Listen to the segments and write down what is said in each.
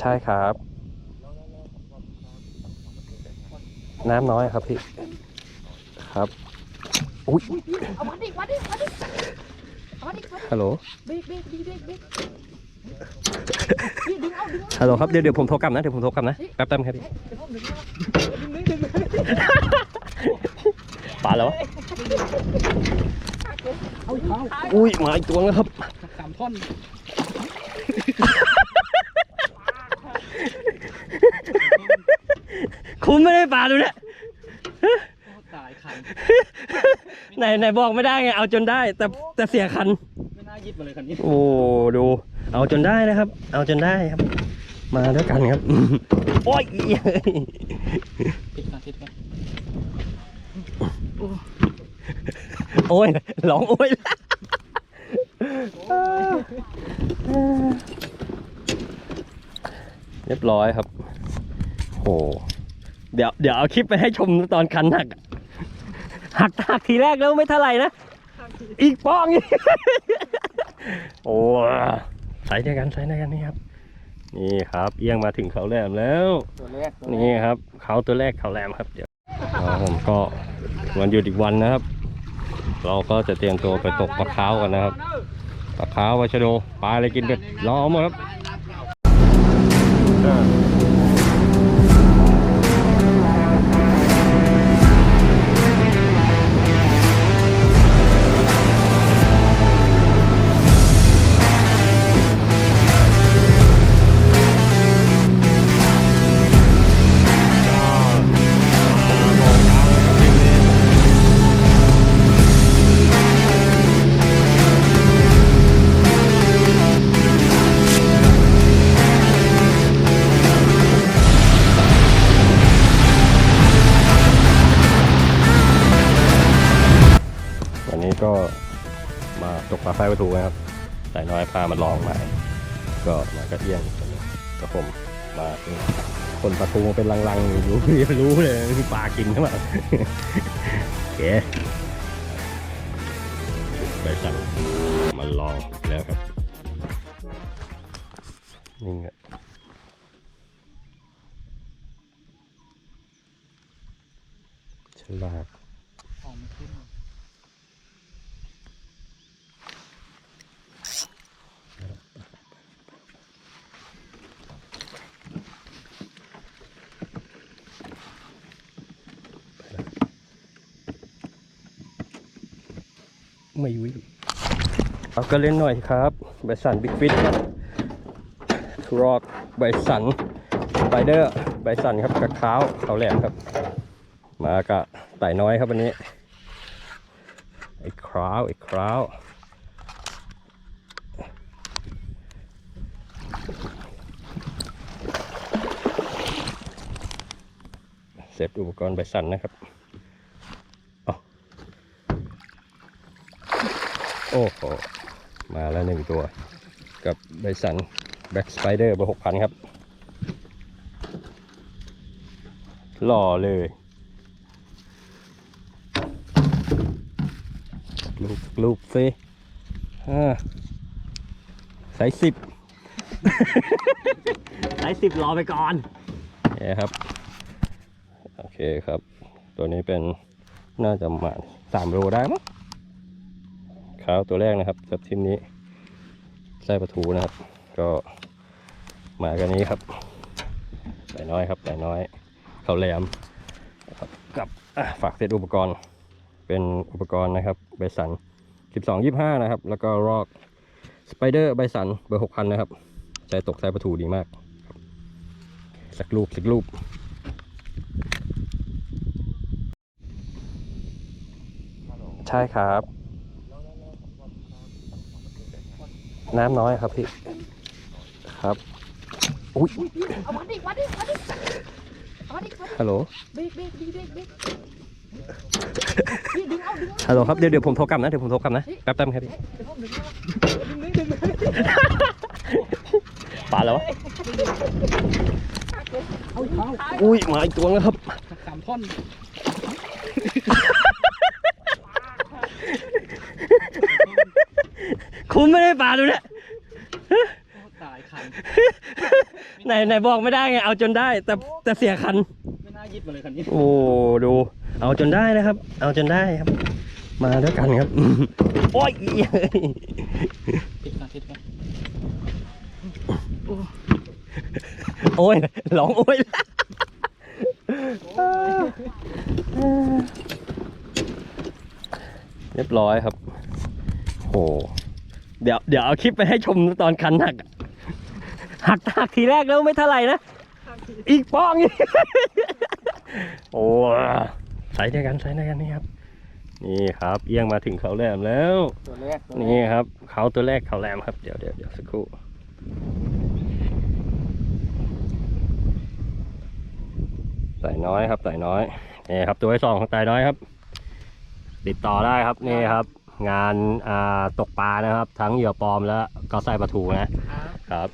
ใช่ครับ น้ำน้อยครับพี่ ครับ อุ้ยเอามาดิมาดิมาดิเอามาดิมาดิฮัลโหลเบรกเบรกดีเบรกเบรกนี่ดึงเอาดึงเอาฮัลโหลครับ เดี๋ยวเดี๋ยวผมโทรกลับนะ เดี๋ยวผมโทรกลับนะ แป๊บแป๊บครับพี่เดี๋ยวผมดึงเอาดึงดึงดึงดึงปลาแล้วเอาอีกเอาอุ้ยมาอีกตัวแล้วครับสามท่อน คุณไม่ได้ปลาดูเนี่ยตายคันไหนไหนบอกไม่ได้ไงเอาจนได้ แต่แต่เสียคัน ไม่น่ายิดมาเลยคันนี้ โอ้ดู เอาจนได้นะครับ เอาจนได้ครับ มาด้วยกันครับ โอ้ยติดกันติดกันโอ้ยร้องโอ้ย เรียบร้อยครับ โห เดี๋ยวเดี๋ยวเอาคลิปไปให้ชมตอนคันหัก หักหักทีแรกแล้วไม่เท่าไหร่นะ อีกป้องอีกโอ้ใส่ด้วยกันใส่ด้วยกันนี่ครับ นี่ครับ เอียงมาถึงเขาแหลมแล้ว นี่ครับ เขาตัวแรกเขาแหลมครับ เดี๋ยวผมก็วันหยุดอีกวันนะครับ เราก็จะเตรียมตัวไปตกปลาค้าวกันนะครับปลาค้าวปลาชะโดปลาอะไรกินกันรอเอาหมดครับ วั มาตกปลาไฟประตูนะครับสายน้อยพามาลองหมาก็มากระเทียงกับผมมาเป็นคนประตูเป็นลังๆอยู่รู้รู้เลยมีปลากินใช่ไหมโอเคไปสั่งมาลองอีกแล้วครับนี่ไงฉลาด ออกไม่ขึ้น ไม่วิ่งเอาก็เล่นหน่อยครับใบสันบิ๊กฟิตรอกใบสันไปเดอร์ใบสันครับกระขาวเขาแหลมครับ มากะไต่น้อยครับวันนี้ไอ้คราวไอ้คราวเสร็จอุปกรณ์ใบสันนะครับ โอ้โหมาแล้วหนึ่งตัว กับไบสันแบ็กสไปเดอร์เบอร์หกพันครับ หล่อเลยลูกลูกซิอ่าสายสิบสายสิบรอไปก่อนเนี่ยครับ โอเคครับ ตัวนี้เป็นน่าจะประมาณสามโลได้มั้ง ขาวตัวแรกนะครับกับทีมนี้ไส้ประทูนะครับ ก็มากันนี้ครับแต่น้อยครับแต่น้อยเขาแหลมนะครับกับฝากเซตอุปกรณ์ เป็นอุปกรณ์นะครับใบสัน 12 25 นะครับ แล้วก็รอกสไปเดอร์ใบสันเบอร์ 6,000 นะครับใจตกไส้ประทูดีมากสักรูปสักรูปใช่ครับ น้ำน้อยครับพี่ ครับ อุ้ยเอามาดิมาดิมาดิเอามาดิมาดิฮัลโหลเบรกเบรกดีเบรกเบรกนี่ดึงเอาดึงเอาฮัลโหลครับเดี๋ยวเดี๋ยวผมโทรกลับนะเดี๋ยวผมโทรกลับนะแป๊บแป๊บครับพี่เดี๋ยวผมดึงเอาดึงดึงดึงดึงปลาแล้วเอาอีกเอาอุ้ยมาอีกตัวแล้วครับสามท่อน คุณไม่ได้ปลาดูเนี่ยตายายคันไหนไหนบอกไม่ได้ไง เอาจนได้ แต่แต่เสียคัน ไม่น่ายึดมาเลยคันนี้ โอ้ดู เอาจนได้นะครับ เอาจนได้ครับ มาด้วยกันครับ โอ้ยติดกันติดกันโอ้ยร้องโอ้ยเรียบร้อยครับโอ้ เดี๋ยวเดี๋ยวเอาคลิปไปให้ชมตอนคันหัก หักหักทีแรกแล้วไม่เท่าไหร่นะ อีกป้อง โอ้ใส่ด้วยกันใส่ด้วยกันนี่ครับ นี่ครับเอียงมาถึงเขาแหลมแล้ว ตัวแรกตัวแรกนี่ครับ เขาตัวแรกเขาแหลมครับเดี๋ยวเดี๋ยวเดี๋ยวสักครู่ไต่น้อยครับไต่น้อยนี่ครับตัวที่สองของไต่น้อยครับ ติดต่อได้ครับนี่ครับ งานอ่าตกปลานะครับ ทั้งเหยื่อปลอมและก็ใส่ปลาทูนะครับ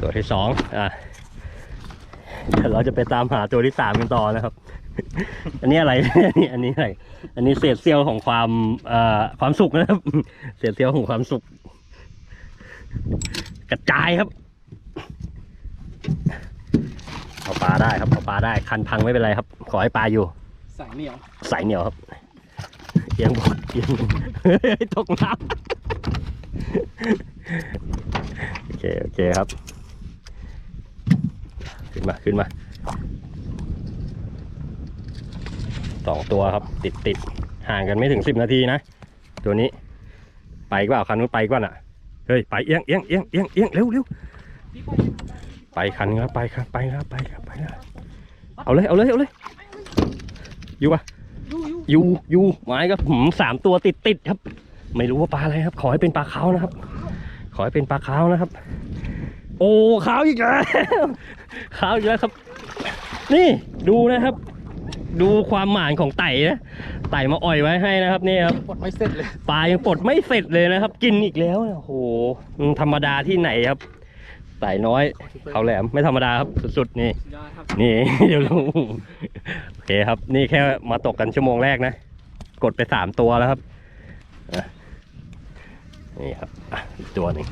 ตัวที่สองอะเดี๋ยวเราจะไปตามหาตัวที่สามกันต่อนะครับ อันนี้อะไร อันนี้อันนี้อะไร อันนี้เศษเสี้ยวของความเอ่อความสุขนะครับ เศษเสี้ยวของความสุข กระจายครับ เอาปลาได้ครับเอาปลาได้ คันพังไม่เป็นไรครับ ขอให้ปลาอยู่ สายเหนียวใสเหนียวครับ เอียงบดเอียงเฮ้ยตกน้ำโอเคโอเคครับ ขึ้นมาขึ้นมาสองตัวครับ ติดติดห่างกันไม่ถึงสิบนาทีนะ ตัวนี้ ไปกเปล่าคันนู้นไปกว่าน่ะเฮ้ยไปเอียงเอียงเอียงเอียงเอียงเร็วเร็วไปคันครับไปครับไปครับไปครับไปครับเอาเลยเอาเลยเอาเลยอยู่ปะ ยูยูยูยูไม้ครับหืมสามตัวติดติดครับ ไม่รู้ว่าปลาอะไรครับ ขอให้เป็นปลาขาวนะครับ ขอให้เป็นปลาขาวนะครับ โอ้ขาวอีกแล้วขาวอีกแล้วครับ นี่ดูนะครับ ดูความหมานของไต่นะไต่มาอ่อยไว้ให้นะครับนี่ครับปลดไม่เสร็จเลยปลายังปลดไม่เสร็จเลยนะครับ กินอีกแล้วเนี่ยโอ้โหมันธรรมดาที่ไหนครับ ไต่น้อย เขาแหลมไม่ธรรมดาครับสุดๆนี่ยอดครับนี่ เดี๋ยวรู้โอเคครับ นี่แค่มาตกกันชั่วโมงแรกนะ กดไปสามตัวแล้วครับอะนี่ครับอะอีกตัวหนึ่ง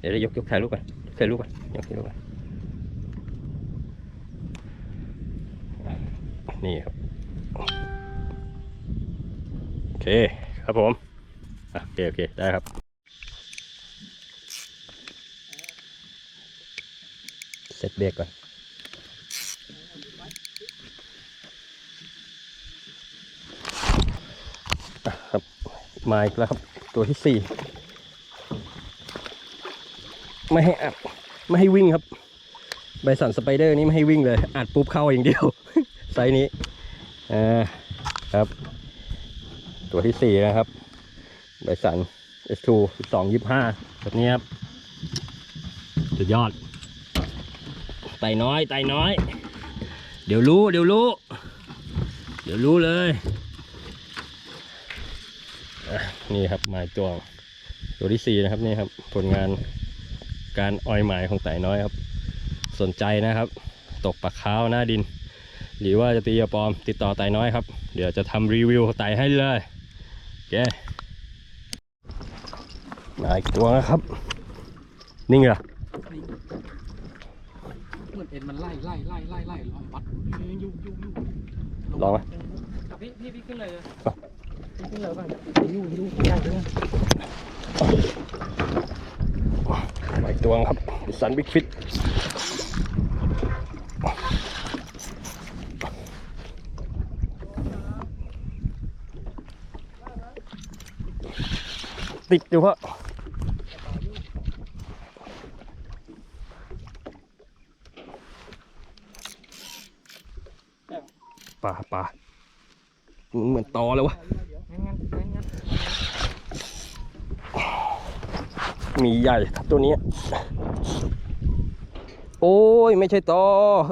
เดี๋ยวได้ยกยกถ่ายรูปก่อนยกถ่ายรูปก่อนยกถ่ายรูปก่อนนี่ครับ โอเคครับผมอะโอเค โอเค ได้ครับ เซตเบรกก่อนครับมาอีกแล้วครับ ตัวที่สี่ไม่ให้อัดไม่ให้วิ่งครับ ใบสันสไปเดอร์นี้ไม่ให้วิ่งเลย อัดปุ๊บเข้าอย่างเดียว ไซส์นี้อ่าครับ ตัวที่สี่นะครับ ใบสัน S2 12 25แบบนี้ครับสุดยอด ไตน้อยไตน้อย เดี๋ยวรู้เดี๋ยวรู้ เดี๋ยวรู้เลยนี่ครับหมายตัวตัวที่สี่นะครับนี่ครับผลงานการออยหมายของไต่น้อยครับ สนใจนะครับ ตกปลาขาวหน้าดิน หรือว่าจะตีเหยื่อปลอมติดต่อไต่น้อยครับ เดี๋ยวจะทำรีวิวไต่ให้เลยโอเคมาอีกตัวนะครับ นิ่งเหรอ นเอ็นมันไล่ไล่ไล่ไล่ไล่ลองวัดยูยูยูลองไหมกับพี่พี่พี่ขึ้นเลยเลยอะพี่ขึ้นเลยก่อนยูยูยากเลยมาอีกตัวครับสันบิ๊กฟิตติดอยู่เพราะปลาปลาเหมือน ตอเลยวะงั้นงั้นงั้นงั้นมีใหญ่ครับตัวนี้ โอ้ย ไม่ใช่ตอ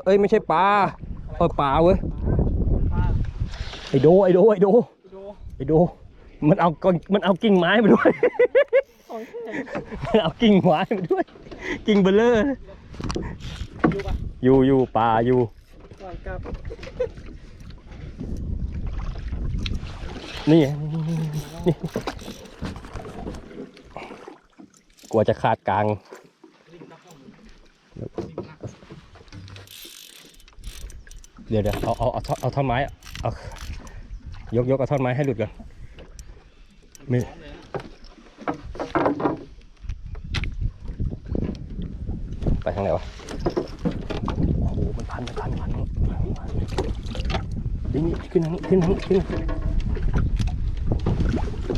เอ้ย ไม่ใช่ปลาเออปลาเว้ยปลาไอโดไอโดไอโดโดไอโด มันเอาก้อนมันเอากิ่งไม้มาด้วยของแท้มันเอากิ่งไม้มาด้วย กิ่งเบลเลอร์ยูปะอยู่อยู่ปลาอยู่ก่อ นี่นี่กลัวจะขาดกลางเดี๋ยวเดี๋ยวเอาเอาเอาท่อนเอาท่อนไม้เอายกยกเอาท่อนไม้ให้หลุดก่อนมีไปทางไหนวะโอ้โหมันพันมันพันมันพันนี่นี่ขึ้นทางนี้ขึ้นทางนี้ขึ้น มั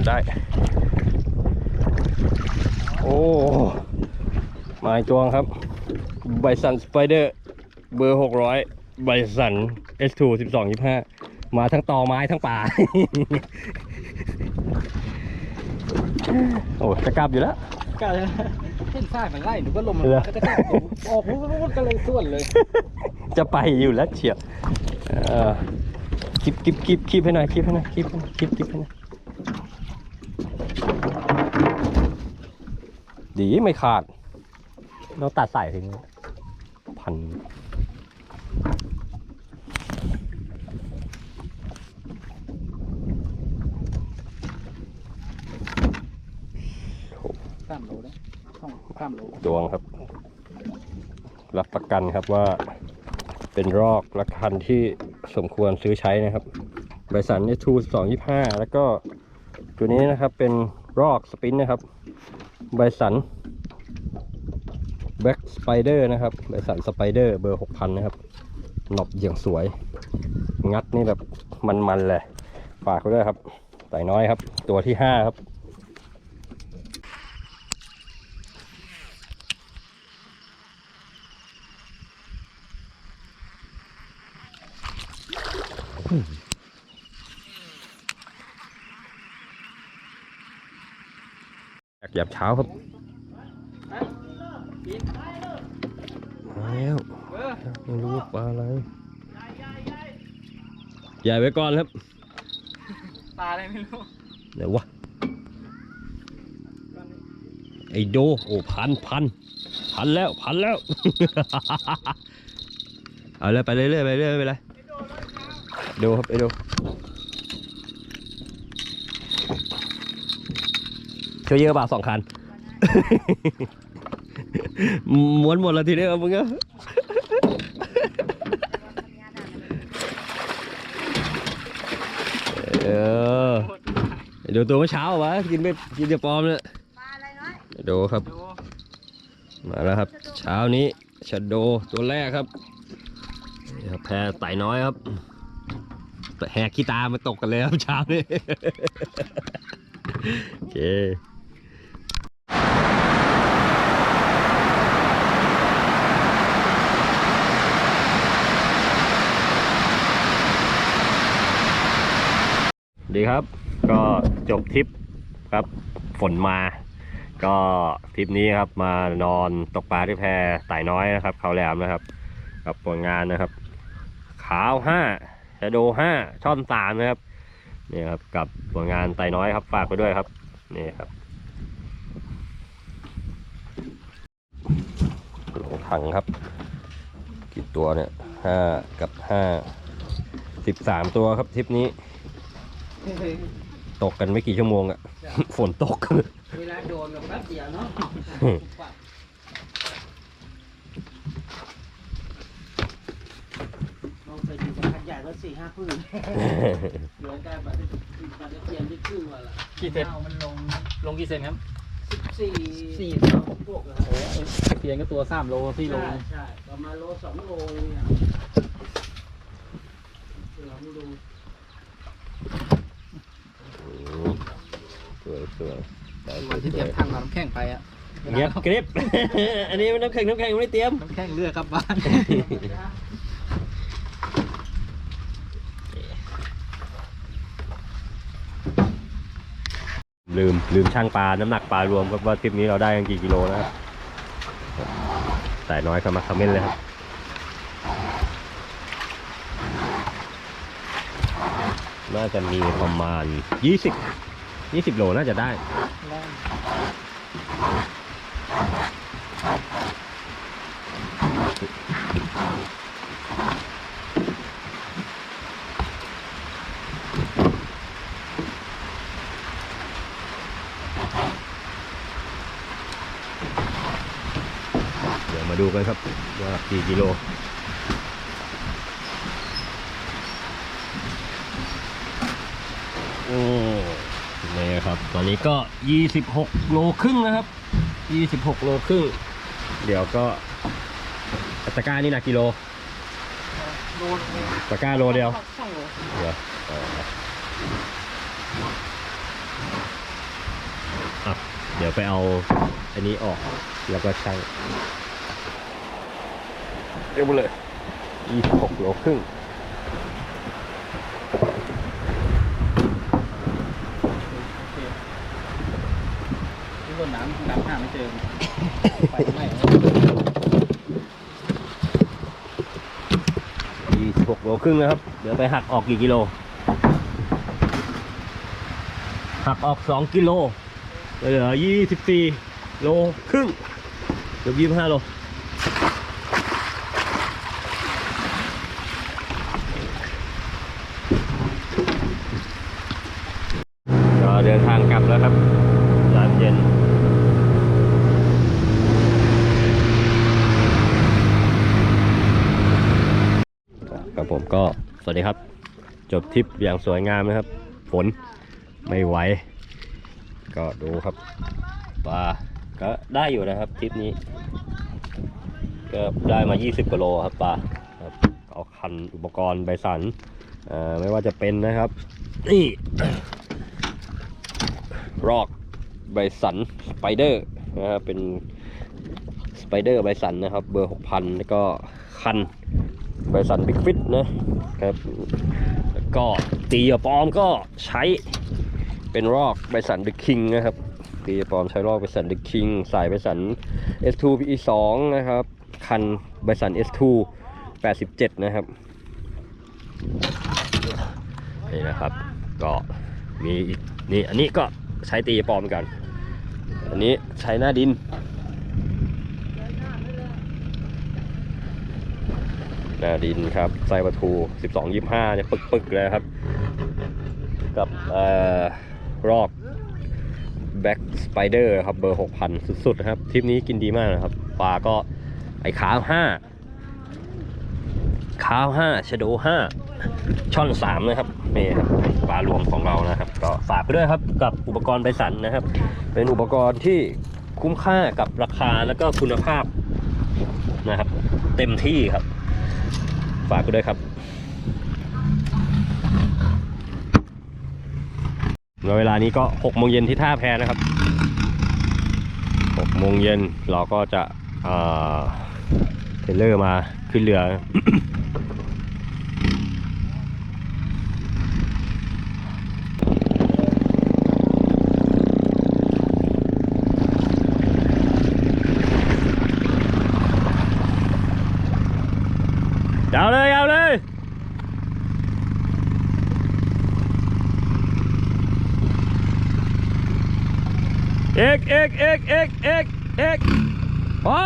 นได้ โอ้ มาอีกตัวครับ ไบสันสไปเดอร์ เบอร์หกร้อยไบสัน S2 สิบสองยี่ห้ามาทั้งตอไม้ทั้งป่า โอ้จะกลับอยู่แล้วกล้าเลยเส้นสายมันไล่หนูก็ลมมันเหรอก็จะกล้าออกปุ๊บปุ๊บปุ๊บก็เลยส่วนเลย จะไปอยู่แล้วเฉียบเออคลิปคลิปคลิปคลิปให้หน่อยคลิปให้หน่อยคลิปให้หน่อยคลิปคลิปให้หน่อยดีไม่ขาด เราตัดสายทิ้งพัน สามโลเลยสองสามโล ดวงครับ รับประกันครับว่าเป็นรอกและคันที่สมควรซื้อใช้นะครับไบสันเนี่ยทูสองยี่ห้าแล้วก็ตัวนี้นะครับเป็นรอกสปินนะครับไบสันแบ็กสไปเดอร์นะครับไบสันสไปเดอร์เบอร์หกพันนะครับหนอบอย่างสวย งัดนี่แบบมันๆเลยฝากไว้ด้วยครับไต่น้อยครับ ตัวที่ห้าครับ อยากหยับเช้าครับมาแล้วไม่รู้ว่าปลาอะไรใหญ่ไว้ก่อนครับปลาอะไรไม่รู้เดี๋ยววะไอโดโอ้พันพันพันแล้วพันแล้ว เอาเลยไปเรื่อยๆไปเรื่อยๆไม่เป็นไรดูครับไอโด ช่วยเยอะเปล่าสองคัน ม้วนหมดแล้วทีเดียวมึงอะเออดูตัวเมื่อเช้าวะกินไปกินจะปลอมเลยปลาอะไรน้อยดูครับ มาแล้วครับ เช้านี้ชะโดตัวแรกครับนี่ครับแพรไต่น้อยครับแหกขี้ตามาตกกันเลยครับเช้านี้โอเค ดีครับ ก็จบทริปครับฝนมา ก็ทริปนี้ครับมานอนตกปลาที่แพไต่น้อยนะครับเขาแหลมนะครับ กับผลงานนะครับ ขาวห้าชะโดห้าช่อนสามนะครับนี่ครับกับผลงานไต่น้อยครับฝากไปด้วยครับนี่ครับลงถังครับ กี่ตัวเนี่ยห้ากับห้าสิบสามตัวครับทริปนี้ ตกกันไม่กี่ชั่วโมงอะ ฝนตก เวลาโดนแบบแป๊บเดียวเนาะลองไปดูสัมผัสใหญ่ก็สี่ห้าพื้นเหลือแต่บัตรบัตรเทียมที่ครึ่งวันละกี่เซนมันลงลงกี่เซนครับสิบสี่สี่สองพวกเลยโอ้โหเทียนก็ตัวสามโลสี่โลใช่ใช่ประมาณโลสองโลเนี่ยลองดู สวยสวยได้สวันที่เตรียมทางน้ำแข็งไปอะเงียบกริบ อันนี้มันน้ำแข็งน้ำแข็งไม่ได้เตรียม น้ำแข็งเลือกกลับบ้านลืมลืมช่างปลา น้ำหนักปลารวมครับว่าทริปนี้เราได้กันกี่กิโลนะครับแต่น้อยก็มาคอมเมนต์เลยครับน่าจะมีประมาณ 20 ยี่สิบโลน่าจะได้เดี๋ยวมาดูกันครับว่ากี่กิโล ตอนนี้ก็ 26 โลครึ่งนะครับ 26 โลครึ่ง เดี๋ยวก็ตะกร้านี่หนักกิโลโดนตะกร้าโลเดียวสองโลเดี๋ยวเอาอะเดี๋ยวไปเอาอันนี้ออกแล้วก็ชั่งเรียกมาเลย26โลครึ่ง ที่ต้นน้ำน้ำหาไม่เจอ ไปไม่ยี่สิบหกโลครึ่งนะครับ เดี๋ยวไปหักออกกี่กิโล หักออกสองกิโลเหลือยี่สิบสี่โลครึ่งเกือบ25โล ก็เดินทางกลับแล้วครับยามเย็น ครับผม ก็สวัสดีครับ จบทริปอย่างสวยงามนะครับ ฝนไม่ไหว ก็ดูครับปลาก็ได้อยู่นะครับทริปนี้ ก็ได้มา 20กิโลครับปลาเอาคันอุปกรณ์ใบสันไม่ว่าจะเป็นนะครับ นี่รอกใบสันสไปเดอร์นะครับเป็นสไปเดอร์ใบสันนะครับ เบอร์ 6,000 แล้วก็คัน บริษัทบิ๊กฟิตนะครับแล้วก็ตีอะปอมก็ใช้เป็นรอกบริษัทบิ๊กคิงนะครับตีอะปอมใช้รอกบริษัทบิ๊กคิงสายบริษัท S2 PE 2 นะครับคันบริษัท S2 87 นะครับนี่นะครับก็มีอีกนี่อันนี้ก็ใช้ตีอะปอมกัน อันนี้ใช้หน้าดิน นาดินครับไส้ประทู 12 25เนี่ยปึกๆเลยครับ กับออรอกแบ็กสไปเดอร์ครับเบอร์ 6,000 สุดๆนะครับทริปนี้กินดีมากนะครับปลาก็ไอ้ขาว5ขาว5ชโด5ช่อน3นะครับนี่ครับปลารวมของเรานะครับ ก็ฝากไปด้วยครับกับอุปกรณ์ไบสันนะครับ เป็นอุปกรณ์ที่คุ้มค่ากับราคาแล้วก็คุณภาพนะครับ เต็มที่ครับ ฝากกูด้วยครับเวลานี้ก็6โมงเย็นที่ท่าแพนะครับ6โมงเย็นเราก็จะเอ่อเทรลเลอร์มาขึ้นเรือ เอาเลยเอาเลยเอกเอกเอกเอกเอกเอกพอ